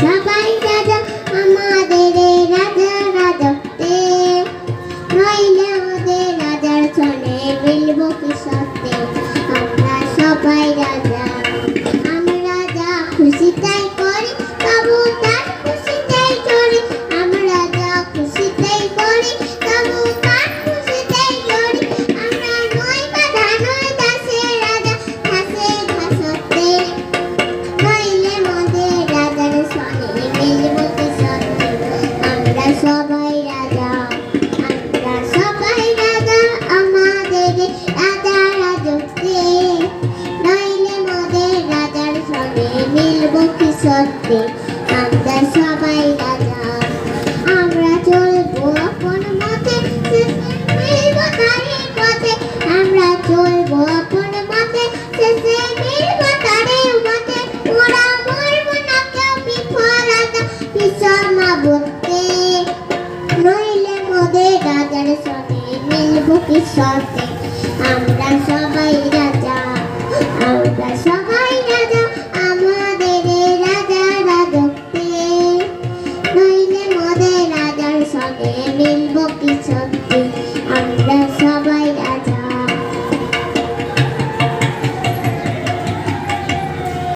সবাই রাজা, আমাদের এই রাজা রাজত্বে। নইলে ওদের রাজার চলে মিলব কি সত্যে? আমরা সবাই রাজা, আমরা যা খুশি তাই সবাই রাজা, আমরা সবাই রাজা, আমাদের রাজা রাজত্বে। নইলে মোদের রাজার সনে মিলব কি সত্যি? বাজারে সবে মিলবো কি সবে আমরা